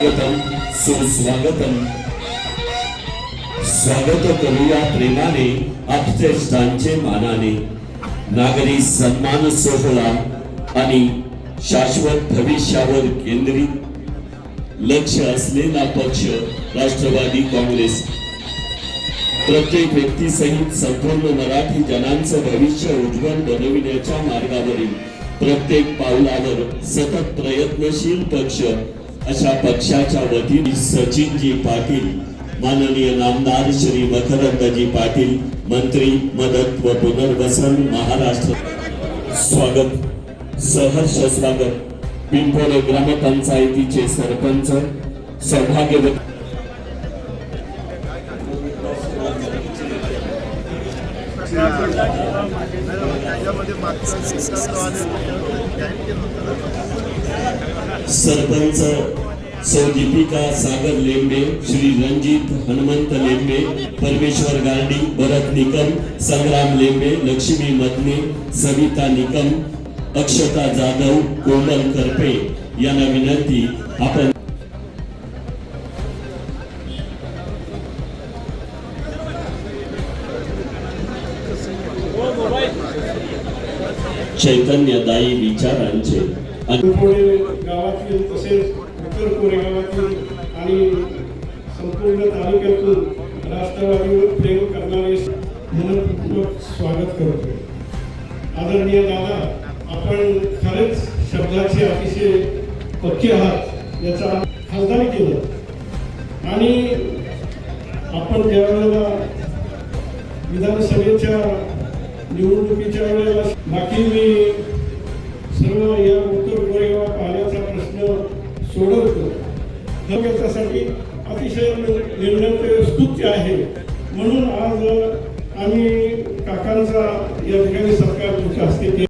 स्वागतम सुस्वागतम. स्वागत करूया प्रेमाने अक्षेष्टांचे मानाने. नागरी सन्मान सोहळा आणि शाश्वत भविष्यावर केंद्रित. लक्ष असलेला पक्ष राष्ट्रवादी काँग्रेस. प्रत्येक व्यक्तीसहित संपूर्ण मराठी जनांचं भविष्य उज्ज्वल बनविण्याच्या मार्गावरील प्रत्येक पावलावर सतत प्रयत्नशील पक्ष अशा पक्षाच्या वतीने सचिनजी पाटील माननीय नामदार श्री मकरंदजी पाटील मंत्री मदत व पुनर्वसन महाराष्ट्र. स्वागत. सहर्ष स्वागत. पिंपोळे ग्रामपंचायतीचे सरपंच सौभाग्य त्याच्यामध्ये केलं होतं. सरपंच सौ दीपिका सागर लेंबे श्री रंजित हनुमंत लेंबे परमेश्वर गार्डी भरत निकम संग्राम लेंबे लक्ष्मी मदने सविता निकम अक्षता जाधव कोमल करपे यांना विनंती आपण चैतन्यदायी विचारांचे आणि गावातील तसेच उत्तर कोरेगावातील आणि संपूर्ण तालुक्यातून राष्ट्रवादीवर प्रेम करणारे मनपूर्वक स्वागत करतो आदरणीय दादा आपण खरेच शब्दाचे अतिशय पक्के आहात याचा खासदारी केलं. आणि आपण ज्यावेळेला विधानसभेच्या निवडणुकीच्या वेळेला बाकी मी सोडवतो. तर याच्यासाठी अतिशय निर्णय स्तुत्य आहे. म्हणून आज आम्ही काकांचा या ठिकाणी सत्कार तुमच्या हस्ते